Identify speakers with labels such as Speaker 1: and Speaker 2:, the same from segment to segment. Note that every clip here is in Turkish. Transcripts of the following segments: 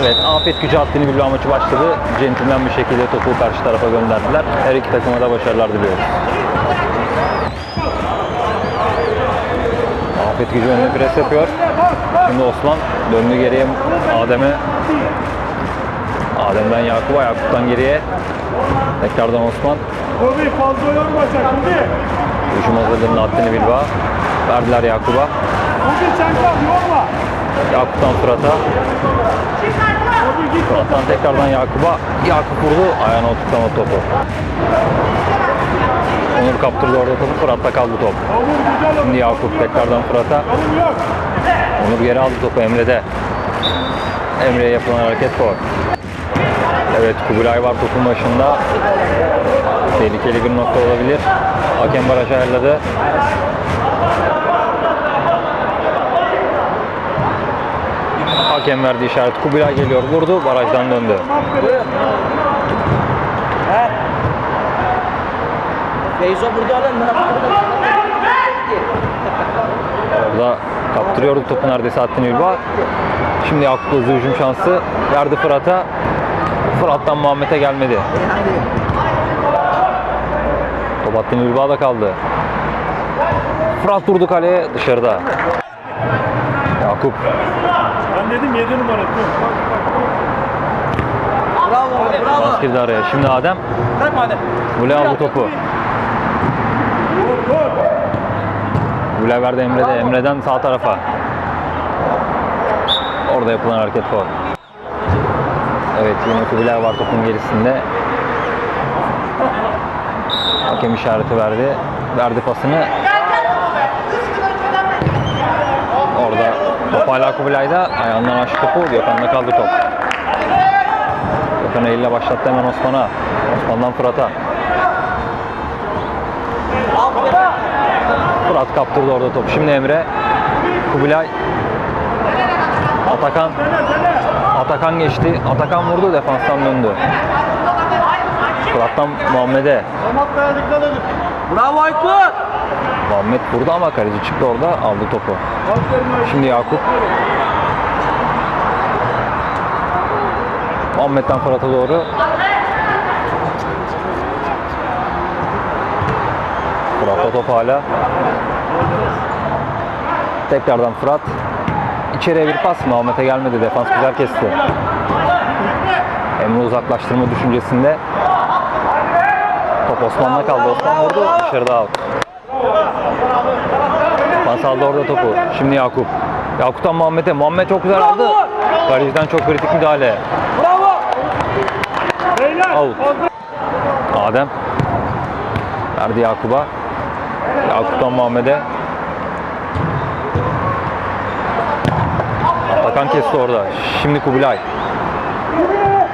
Speaker 1: Evet, afet gücü hattını bilme maçı başladı. Centilmen bir şekilde topu karşı tarafa gönderdiler. Her iki takıma da başarılar diliyoruz. Afet gücü önüne pres yapıyor. Şimdi Osman döndü geriye Adem'e. Adem'den Yakup'a, Yakup'tan geriye. Tekrardan Osman.
Speaker 2: Kobi fazla yorma şimdi.
Speaker 1: Hücum hazırlığında hattını Bilba. Verdiler Yakup'a.
Speaker 2: Kobi sen yorma.
Speaker 1: Yakup'tan Fırat'a. Fırat'tan tekrardan Yakup'a. Yakup vurdu. Ayağına oturtamadı topu. Onur kaptırdı orada topu. Fırat'ta kaldı top. Şimdi Yakup tekrardan Fırat'a. Onur geri aldı topu Emre'de. Emre'ye yapılan hareket faul. Evet Kubilay var topun başında. Tehlikeli bir nokta olabilir. Hakem baraj ayarladı. Hakem verdi işaret. Kubilay geliyor. Vurdu. Barajdan döndü.
Speaker 3: Feyzo burada alın.
Speaker 1: Orada kaptırıyordu topu neredeyse Hattın Ülba. Şimdi Yakup hızlı hücum şansı. Verdi Fırat'a. Fırat'tan Muhammed'e gelmedi. Top Hattın Ülba'da kaldı. Fırat durdu kaleye dışarıda. Yakup
Speaker 2: Ben dedim 7 numara.
Speaker 3: Bravo, bravo.
Speaker 1: pas girdi araya. Şimdi Adem
Speaker 3: Bırak madem.
Speaker 1: Vule aldı topu. Vule verdi Emre'de. Emre'den sağ tarafa. Orada yapılan hareket faul. Evet yine Kubilay var topun gerisinde. Hakem işareti verdi. Verdi pasını. Orada top hala Kubilay'da. Ayağından açtı topu. Gökhan'da kaldı top. Gökhan eliyle başlattı hemen Osman'a. Osman'dan Fırat'a. Fırat kaptırdı orada topu. Şimdi Emre. Kubilay. Atakan. Atakan geçti. Atakan vurdu. Defanstan döndü. Fırat'tan Muhammed'e.
Speaker 3: Bravo Aykut.
Speaker 1: Muhammed vurdu ama kaleci çıktı orada aldı topu. Şimdi Yakup. Muhammed'den Fırat'a doğru. Fırat'ta top hala. Tekrardan Fırat. İçeriye bir pas Muhammed'e gelmedi. Defans güzel kesti. Emre uzaklaştırma düşüncesinde. Top Osman'da kaldı. Osman vurdu. Dışarıda out. Pas aldı orada topu. Şimdi Yakup. Yakup'tan Muhammed'e. Muhammed çok güzel aldı. Kaleciden çok kritik müdahale.
Speaker 3: Bravo.
Speaker 1: Out. Adem. Verdi Yakup'a. Yakup'tan Muhammed'e. Atakan kesti orada. Şimdi Kubilay.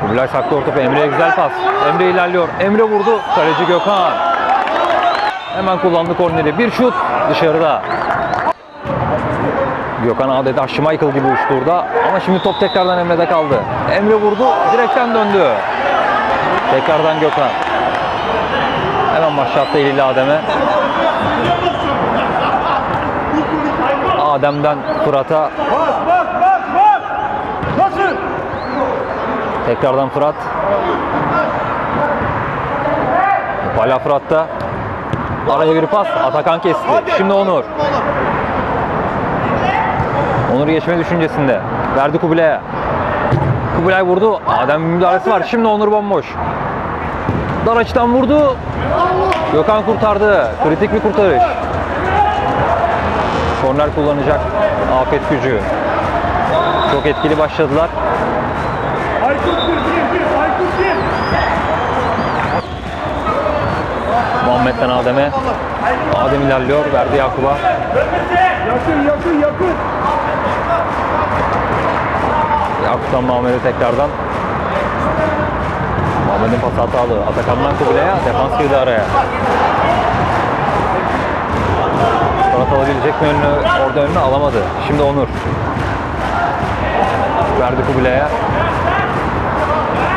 Speaker 1: Kubilay saklıyor topu. Emre'ye güzel pas. Emre ilerliyor. Emre vurdu. Kaleci Gökhan. Hemen kullandı korneri. Bir şut dışarıda. Gökhan adeta Schmeichel gibi uçtu orada. Ama şimdi top tekrardan Emre'de kaldı. Emre vurdu. Direkten döndü. Tekrardan Gökhan. Hemen başlattı eliyle Adem'e. Adem'den Fırat'a. Tekrardan Fırat. Hala Fırat'ta. Araya bir pas. Atakan kesti. Şimdi Onur. Onur geçme düşüncesinde. Verdi Kubilay'a. Kubilay vurdu. Adem müdahalesi var. Şimdi Onur bomboş. Dar açıdan vurdu. Gökhan kurtardı. Kritik bir kurtarış. Korner kullanacak. Afet gücü. Çok etkili başladılar. Muhammed'den Adem'e. Adem ilerliyor. Verdi Yakup'a.
Speaker 2: Yakın yakın yakın.
Speaker 1: Yakup'tan Muhammed'e tekrardan. Muhammed'in pası hatalı. Atakan'dan Kubilay'a. Defans girdi araya. Fırat alabilecek mi önünü? Orada önünü alamadı. Şimdi Onur. Verdi Kubilay'a.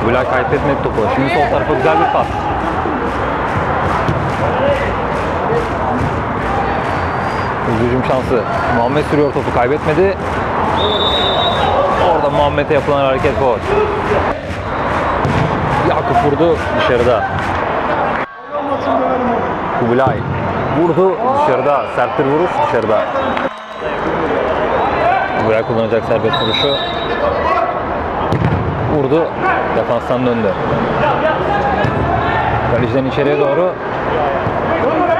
Speaker 1: Kubilay kaybetmedi topu. Şimdi sol tarafa güzel bir pas. Hızlı hücum şansı. Muhammed sürüyor topu kaybetmedi. Orada Muhammed'e yapılan hareket gol. Yakup vurdu dışarıda. Kubilay vurdu dışarıda. Sert bir vuruş dışarıda. Kubilay kullanacak serbest vuruşu. Vurdu. Defanstan döndü. Kaleciden içeriye doğru.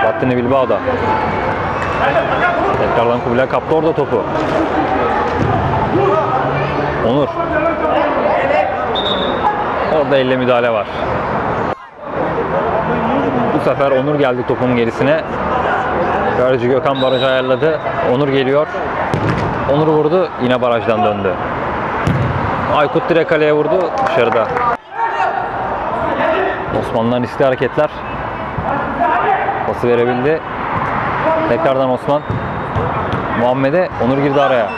Speaker 1: Battini Bilbao'da. Tekrardan Kubilay kaptı orada topu. Onur. Orada elle müdahale var. Bu sefer Onur geldi topun gerisine. Garcı Gökhan barajı ayarladı. Onur geliyor. Onur vurdu. Yine barajdan döndü. Aykut direkt kaleye vurdu. Dışarıda. Osman'dan riskli hareketler. Pası verebildi. Tekrardan Osman. Muhammed'e Onur girdi araya.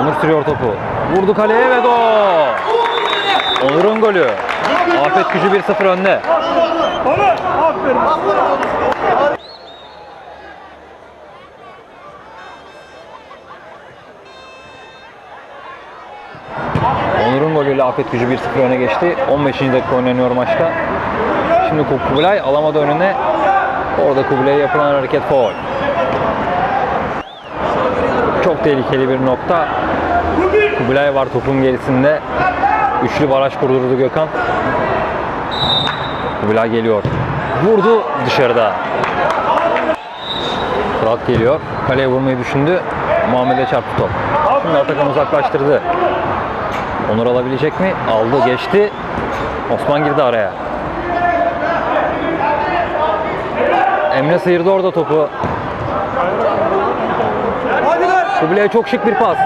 Speaker 1: Onur sürüyor topu. Vurdu kaleye ve gol. Onur'un golü. Afet gücü 1-0 önde. Onur'un golüyle Afet gücü 1-0 öne geçti. 15. dakika oynanıyor maçta. Şimdi Kubilay alamadı önüne. Orada Kubilay'a yapılan hareket foul. Çok tehlikeli bir nokta. Kubilay var topun gerisinde. Üçlü baraj kurdurdu Gökhan. Kubilay geliyor. Vurdu dışarıda. Fırat geliyor. Kaleye vurmayı düşündü. Muhammed'e çarptı top. Şimdi Atakan uzaklaştırdı. Onur alabilecek mi? Aldı, geçti. Osman girdi araya. Emre sıyırdı orada topu. Kubilay'a çok şık bir pas.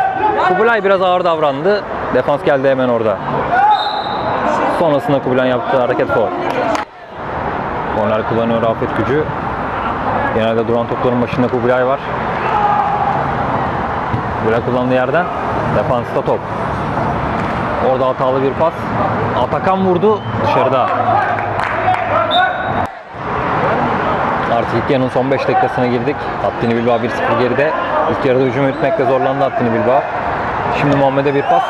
Speaker 1: Kubilay biraz ağır davrandı. Defans geldi hemen orada. Sonrasında Kubilay'ın yaptığı hareket faul. Korner kullanıyor Afet Gücü. Genelde duran topların başında Kubilay var. Kubilay kullandığı yerden defansta top. Orada hatalı bir pas. Atakan vurdu dışarıda. Artık ilk yarının son 5 dakikasına girdik. Hattini Bilbao 1-0 geride. İlk yarıda hücum yürütmekle zorlandı Hattini Bilbao. Şimdi Muhammed'e bir pas.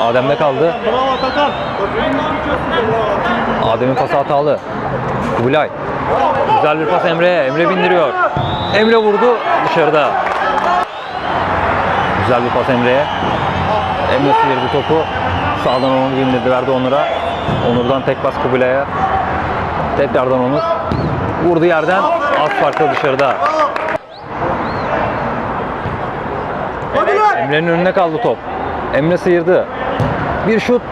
Speaker 1: Adem'de kaldı. Adem'in pası hatalı. Kubilay. Güzel bir pas Emre'ye. Emre bindiriyor. Emre vurdu dışarıda. Güzel bir pas Emre'ye. Emre sıyırdı topu. Sağdan Onur bindirdi verdi Onur'a. Onur'dan tek pas Kubilay'a. Tekrardan Onur. Vurdu yerden. Az farklı dışarıda. Emre'nin önüne kaldı top. Emre sıyırdı. Bir şut.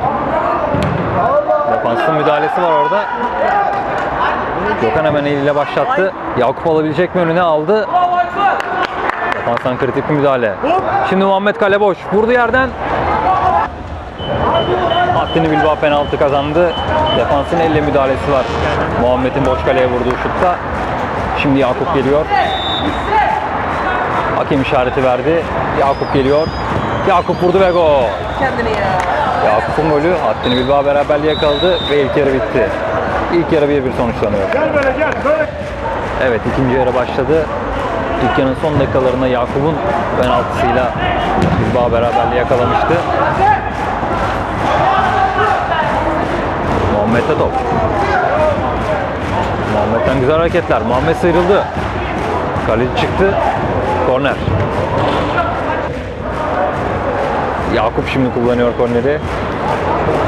Speaker 1: Defansın müdahalesi var orada. Gökhan hemen eliyle başlattı. Yakup alabilecek mi önüne aldı. Defanstan kritik bir müdahale. Şimdi Muhammed kale boş. Vurdu yerden. Hattini Bilbao penaltı kazandı. Defansın elle müdahalesi var. Muhammed'in boş kaleye vurduğu şutta. Şimdi Yakup geliyor. Hakem işareti verdi. Yakup geliyor. Yakup vurdu ve gol.
Speaker 3: Kendini ya.
Speaker 1: Yakup'un golü Hattini Bilbao beraberliğe kaldı ve ilk yarı bitti. İlk yarı 1-1 sonuçlanıyor.
Speaker 2: Gel böyle gel. Böyle.
Speaker 1: Evet ikinci yarı başladı. İlk yarının son dakikalarında Yakup'un penaltısıyla Bilbao beraberliği yakalamıştı. Muhammed'de top. Muhammed'den güzel hareketler. Muhammed sıyrıldı. Kaleci çıktı. Korner. Yakup şimdi kullanıyor korneri.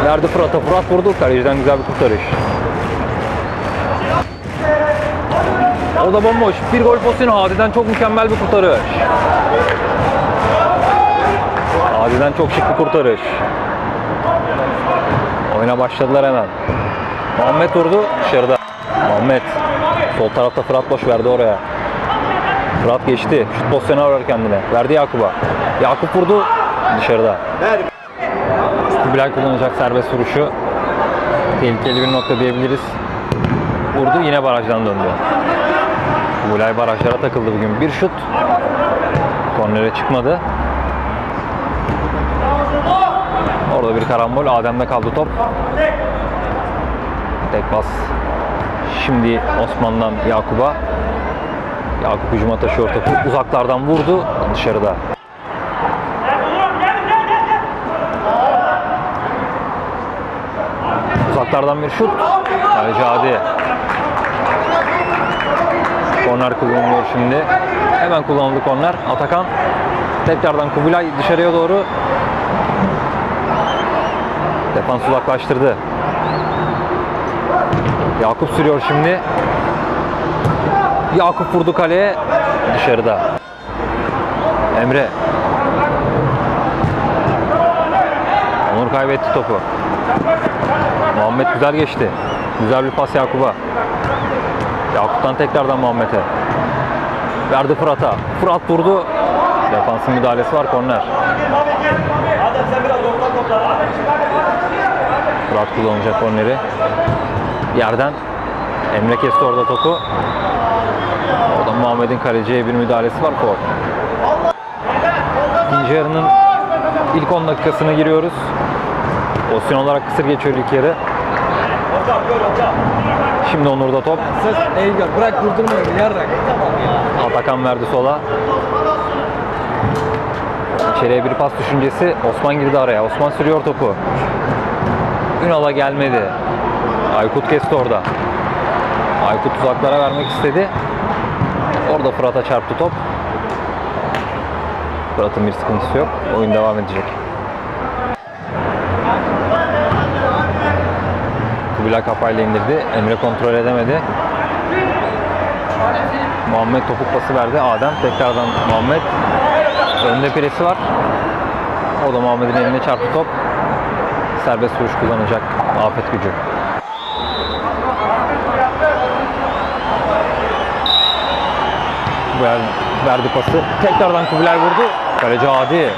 Speaker 1: Verdi Fırat'a. Fırat vurdu. Kaleciden güzel bir kurtarış. O da bomboş. Bir gol pozisyonu. Adi'den çok mükemmel bir kurtarış. Adi'den çok şık bir kurtarış. Oyuna başladılar hemen. Muhammed vurdu dışarıda. Muhammed. Sol tarafta Fırat boş verdi oraya. Fırat geçti. Şut pozisyonu arar kendine. Verdi Yakup'a. Yakup vurdu dışarıda. Kubilay kullanacak serbest vuruşu. Tehlikeli bir nokta diyebiliriz. Vurdu yine barajdan döndü. Kubilay barajlara takıldı bugün. Bir şut. Kornere çıkmadı. Orada bir karambol. Adem'de kaldı top. Tek bas. Şimdi Osman'dan Yakup'a. Yakup hücuma taşıyor topu. Uzaklardan vurdu. Dışarıda. Uzaklardan bir şut. Kaleci Adi. Korner kullanılıyor şimdi. Hemen kullanıldı korner. Atakan tekrardan Kubilay dışarıya doğru Defans uzaklaştırdı. Yakup sürüyor şimdi. Yakup vurdu kaleye. Dışarıda. Emre. Onur kaybetti topu. Muhammed güzel geçti. Güzel bir pas Yakup'a. Yakup'tan tekrardan Muhammed'e. Verdi Fırat'a. Fırat vurdu. Defansın müdahalesi var korner. Fırat kullanacak korneri. Yerden Emre kesti orada topu. Orada Muhammed'in kaleciye bir müdahalesi var. Gol. İkinci yarının ilk 10 dakikasına giriyoruz. Pozisyon olarak kısır geçiyor ilk yarı. Şimdi Onur'da top.
Speaker 3: Ey gör bırak durdurmayın yarrak.
Speaker 1: Atakan verdi sola. İçeriye bir pas düşüncesi. Osman girdi araya. Osman sürüyor topu. Ünal'a gelmedi. Aykut kesti orada. Aykut uzaklara vermek istedi. Orada Fırat'a çarptı top. Fırat'ın bir sıkıntısı yok. Oyun devam edecek. Kubilay kafayla indirdi. Emre kontrol edemedi. Muhammed topuk pası verdi. Adem tekrardan Muhammed. Önde presi var. O da Muhammed'in eline çarptı top. Serbest vuruş kullanacak afet gücü. Ver, verdi pası. Tekrardan Kubilay vurdu. Kaleci Adi.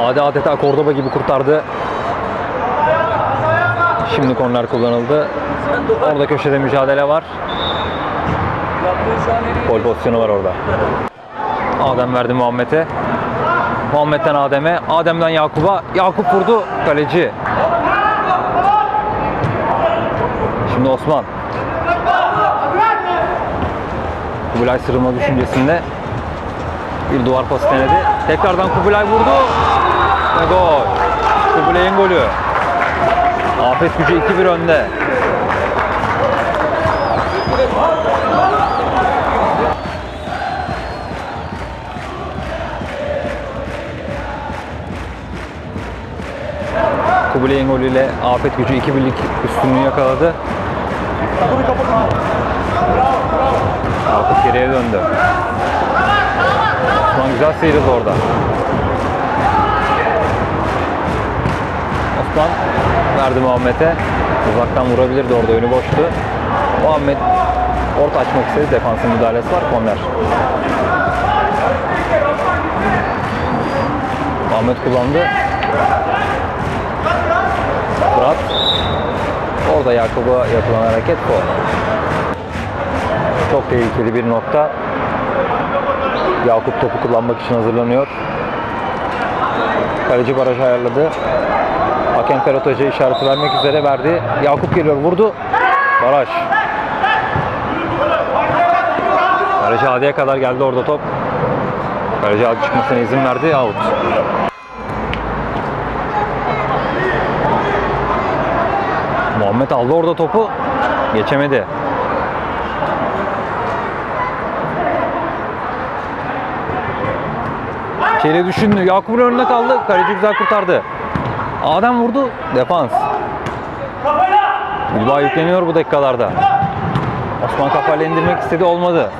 Speaker 1: Adi adeta Cordoba gibi kurtardı. Şimdi korner kullanıldı. Orada köşede mücadele var. Gol pozisyonu var orada. Adem verdi Muhammed'e. Muhammed'den Adem'e. Adem'den Yakup'a. Yakup vurdu. Kaleci. Şimdi Osman. Kubilay sırılma düşüncesinde bir duvar pası denedi. Tekrardan Kubilay vurdu. Ve gol. Kubilay'ın golü. Afet gücü 2-1 önde. Kubilay'ın golüyle Afet gücü 2-1'lik üstünlüğü yakaladı. Yakup geriye döndü. Osman güzel sıyrıldı orada. Osman verdi Muhammed'e. Uzaktan vurabilirdi orada önü boştu. Muhammed orta açmak istedi. Defansın müdahalesi var. Korner. Muhammed kullandı. Fırat. Orada Yakup'a yapılan hareket bu. Çok tehlikeli bir nokta. Yakup topu kullanmak için hazırlanıyor. Kaleci baraj ayarladı. Hakem Ferhat Hoca işareti vermek üzere verdi. Yakup geliyor vurdu. Baraj. Kaleci Adi'ye kadar geldi orada top. Kaleci Adi çıkmasına izin verdi. Out. Muhammed aldı orada topu. Geçemedi. İçeri düşündü. Yakup'un önünde kaldı. Kaleci güzel kurtardı. Adem vurdu. Defans. Bilbao yükleniyor bu dakikalarda. Osman kafayla indirmek istedi olmadı.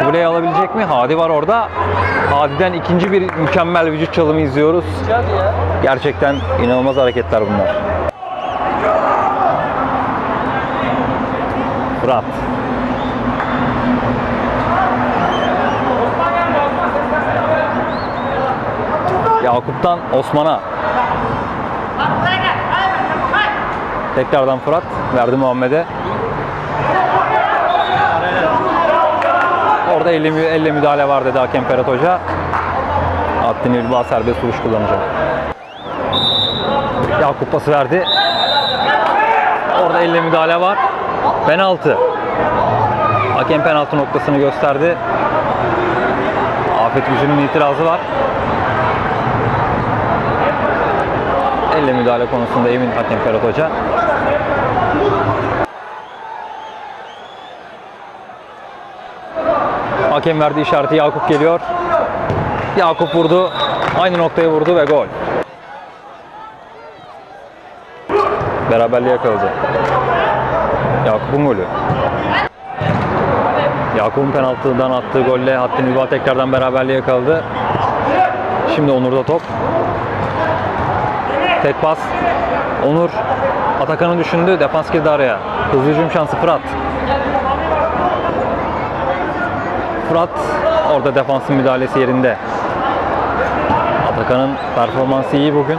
Speaker 1: Kubilay'ı alabilecek mi? Hadi var orada. Hadi'den ikinci bir mükemmel vücut çalımı izliyoruz. Gerçekten inanılmaz hareketler bunlar. Fırat. Yakup'tan Osman'a. Tekrardan Fırat verdi Muhammed'e. Orada elle, elle müdahale var dedi hakem Ferhat Hoca. Abdin Ülba serbest vuruş kullanacak. Yakup pası verdi. Orada elle müdahale var. Penaltı. Hakem penaltı noktasını gösterdi. Afet Gücü'nün itirazı var. Elle müdahale konusunda emin hakem Ferhat Hoca. Hakem verdiği işareti Yakup geliyor. Yakup vurdu. Aynı noktaya vurdu ve gol. Beraberliğe yakaladı. Yakup'un golü. Yakup'un penaltıdan attığı golle Hattın Ülva tekrardan beraberliğe yakaladı. Şimdi Onur'da top. Tek pas. Onur Atakan'ı düşündü. Defans girdi araya. Hızlı hücum şansı Fırat. Fırat orada defansın müdahalesi yerinde. Atakan'ın performansı iyi bugün.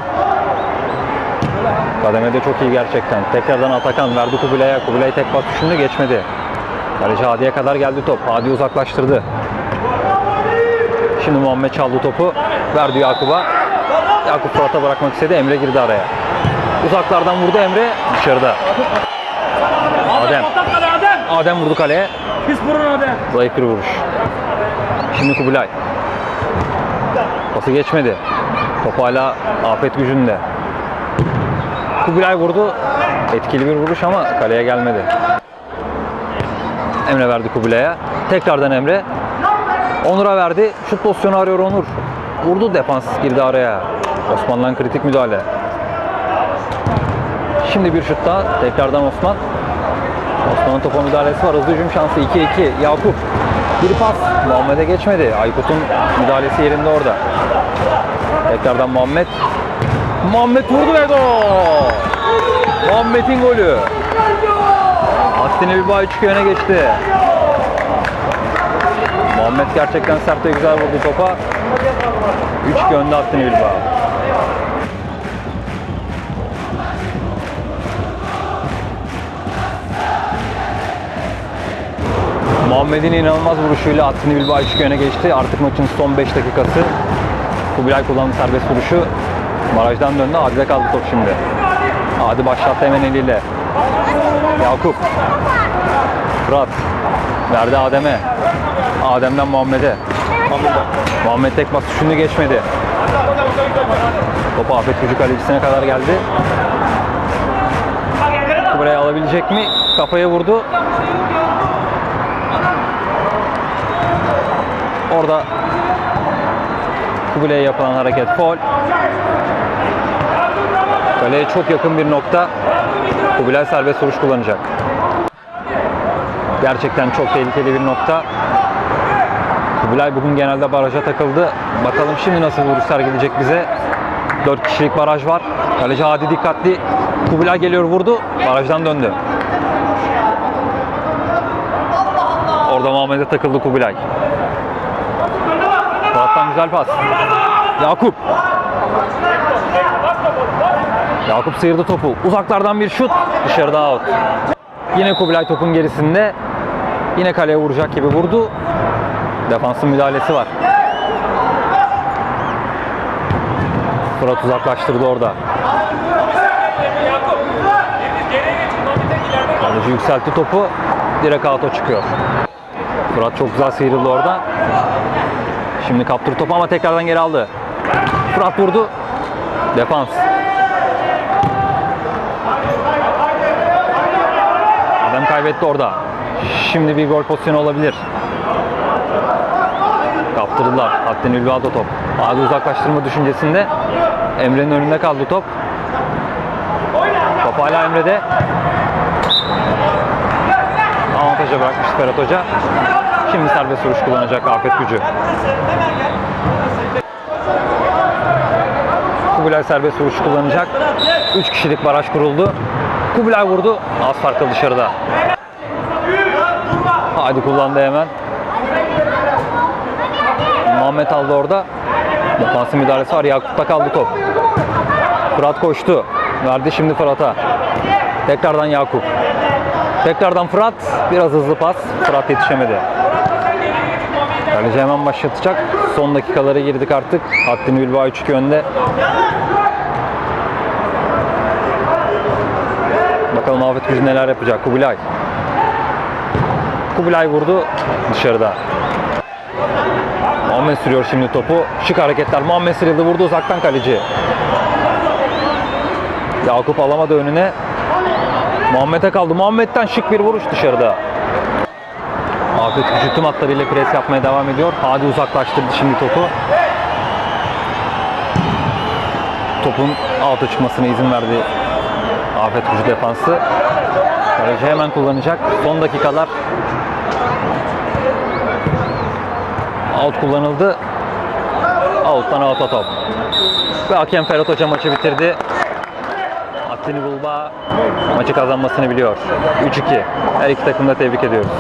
Speaker 1: Kademede çok iyi gerçekten. Tekrardan Atakan verdi Kubilay'a. Kubilay tek pas düşündü geçmedi. Kaleci Hadi'ye kadar geldi top. Hadi uzaklaştırdı. Şimdi Muhammed çaldı topu. Verdi Yakup'a. Yakup Fırat'a bırakmak istedi. Emre girdi araya. Uzaklardan vurdu Emre. Dışarıda.
Speaker 2: Adem.
Speaker 1: Adem. Vurdu kaleye.
Speaker 2: Pis burun Adem.
Speaker 1: Zayıf bir vuruş. Şimdi Kubilay. Pası geçmedi. Top hala afet gücünde. Kubilay vurdu. Etkili bir vuruş ama kaleye gelmedi. Emre verdi Kubilay'a. Tekrardan Emre. Onur'a verdi. Şut pozisyonu arıyor Onur. Vurdu defans girdi araya. Osman'dan kritik müdahale. Şimdi bir şut daha. Tekrardan Osman. Osman'ın topa müdahalesi var. Hızlı hücum şansı 2-2. Yakup. Bir pas. Muhammed'e geçmedi. Aykut'un müdahalesi yerinde orada. Tekrardan Muhammed. Muhammed vurdu ve gol. Muhammed'in golü. Hattini bir bağ çıkıyor öne geçti. Muhammed gerçekten sert ve güzel vurdu topa. 3 önde Hattini Bilbao. Muhammed'in inanılmaz vuruşuyla Hattini Bilbao 3 öne geçti. Artık maçın son 5 dakikası. Kubilay kullandı serbest vuruşu. Barajdan döndü. Adi'de kaldı top şimdi. Adi başlattı hemen eliyle. Yakup. Fırat. Verdi Adem'e. Adem'den Muhammed'e. Muhammed tek bas düşündü geçmedi. Top Afet Gücü kalecisine kadar geldi. Buraya alabilecek mi? Kafaya vurdu. Orada Kubilay'a yapılan hareket foul. Kaleye çok yakın bir nokta. Kubilay serbest vuruş kullanacak. Gerçekten çok tehlikeli bir nokta. Kubilay bugün genelde baraja takıldı. Bakalım şimdi nasıl vuruşlar gelecek bize. 4 kişilik baraj var. Kaleci Hadi dikkatli. Kubilay geliyor vurdu. Barajdan döndü. Orada Muhammed'e takıldı Kubilay. Fırat'tan güzel pas. Yakup. Yakup sıyırdı topu. Uzaklardan bir şut. Dışarıda out. Yine Kubilay topun gerisinde. Yine kaleye vuracak gibi vurdu. Defansın müdahalesi var. Fırat uzaklaştırdı orada. Kaleci yükseltti topu. Direkt out'a çıkıyor. Fırat çok güzel sıyrıldı orada. Şimdi kaptırdı topu ama tekrardan geri aldı. Fırat vurdu. Defans. Adam kaybetti orada. Şimdi bir gol pozisyonu olabilir. Kaptırdılar. Hatta Ülvada top. Adi uzaklaştırma düşüncesinde. Emre'nin önünde kaldı top. Top hala Emre'de. Avantaja bırakmış Ferhat Hoca. Şimdi serbest vuruş kullanacak Afet Gücü. Kubilay serbest vuruş kullanacak. 3 kişilik baraj kuruldu. Kubilay vurdu. Az farklı dışarıda. Hadi kullandı hemen. Muhammed aldı orada. Defansın müdahalesi var. Yakup'ta kaldı top. Fırat koştu. Verdi şimdi Fırat'a. Tekrardan Yakup. Tekrardan Fırat. Biraz hızlı pas. Fırat yetişemedi. Kaleci hemen başlatacak. Son dakikalara girdik artık. Hattini Bilbao 3-2 önde. Bakalım Afet Gücü neler yapacak. Kubilay. Kubilay vurdu dışarıda. Muhammed sürüyor şimdi topu. Şık hareketler. Muhammed sıyrıldı vurdu uzaktan kaleci. Yakup alamadı önüne. Muhammed'e kaldı. Muhammed'den şık bir vuruş dışarıda. Afet gücü tüm hatlarıyla pres yapmaya devam ediyor. Hadi uzaklaştırdı şimdi topu. Topun alta çıkmasına izin verdi Afet gücü defansı. Kaleci hemen kullanacak. Son dakikalar out kullanıldı. Out'tan out'a top. Ve hakem Ferhat Hoca maçı bitirdi. Attini Bulba maçı kazanmasını biliyor. 3-2. Her iki takımı da tebrik ediyoruz.